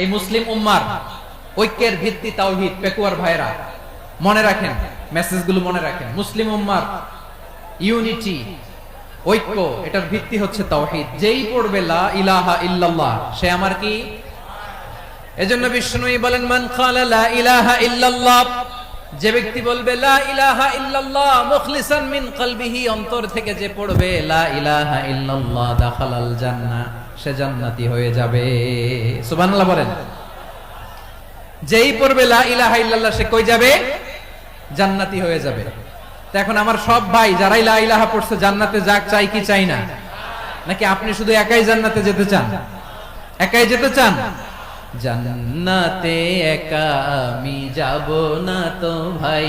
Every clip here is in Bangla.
এই মুসলিম উম্মার ঐক্যের ভিত্তি তাওহীদ, পেকুয়ার ভাইরা, মনে রাখেন, মেসেজগুলো মনে রাখেন। মুসলিম উম্মার ইউনিটি, ঐক্য, এটার ভিত্তি হচ্ছে তাওহীদ। যেই পড়বে লা ইলাহা ইল্লাল্লাহ, সে আমার কি? এজন্য বিষ্ণুই বলেন, মান খালা লা ইলাহা ইল্লাল্লাহ যে ব্যক্তি বলবে, লা ইলাহা ইল্লাল্লাহ মুখলিসান মিন কলবিহি, অন্তর থেকে যে পড়বে, লা ইলাহা ইল্লাল্লাহ, দাখালাল জান্নাহ সে জান্নাতি হয়ে যাবে। সুবহানাল্লাহ বলেন। যেই পড়বে লা সে কই যাবে? জান্নাতি হয়ে যাবে। এখন আমার সব ভাই যারাই লা ইলাহা পড়ছে, জান্নাতে যাক, চাই কি চাই না? নাকি আপনি শুধু একাই জান্নাতে যেতে চান? একাই যেতে চান? জান্নাতে একা আমি যাব না তো ভাই।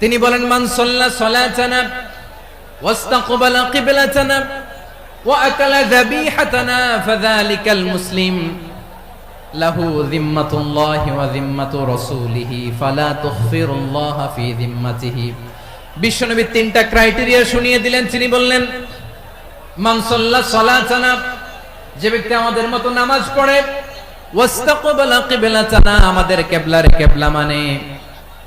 তিনি বলেন, মান সাল্লা সালাতানা ওয়াস্তাকবালা কিবলাতানা ওয়া আকালা যাবিহাতানা ফাযালিকাল মুসলিম। লাহু যিম্মাতুল্লাহি ওয়া যিম্মাতু রাসূলিহি, ফালা তুখফিরুল্লাহ ফি যিম্মাতিহি। বিশ্বনবী তিনটা ক্রাইটেরিয়া শুনিয়ে দিলেন। তিনি বললেন, মান সাল্লা সালাতানা, যে ব্যক্তি আমাদের মতো নামাজ পড়ে, ওয়াস্তাকবালা কিবলাতানা আমাদের কিবলারে কিবলা মানে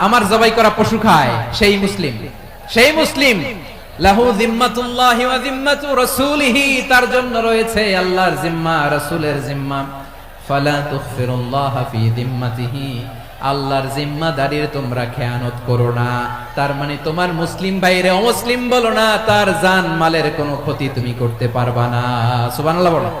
আমার জবাই করা পশু খায়। সেই মুসলিম। সেই মুসলিম। তার জন্য রয়েছে আল্লাহর জিম্মা জিম্মা। আল্লাহর জিম্মাদারির তোমরা খেয়ানত করো না। তার মানে তোমার মুসলিম বাইরে অমুসলিম বলো না, তার জান মালের কোনো ক্ষতি তুমি করতে পারবা না। সুবহানাল্লাহ বলো।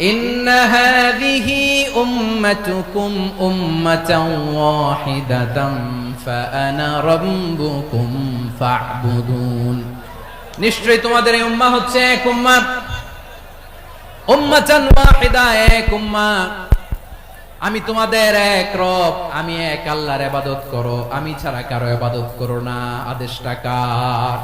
إن هذه أمتكم أمة واحدة فأنا ربكم فاعبدون নিশ্চয়ই তোমাদের এই উম্মাহ হচ্ছে এক উম্মাহ উম্মাতান ওয়াহিদা এক উম্মাহ আমি তোমাদের এক রব আমি এক আল্লাহর ইবাদত করো আমি ছাড়া কারো ইবাদত করো না আদেশটা কার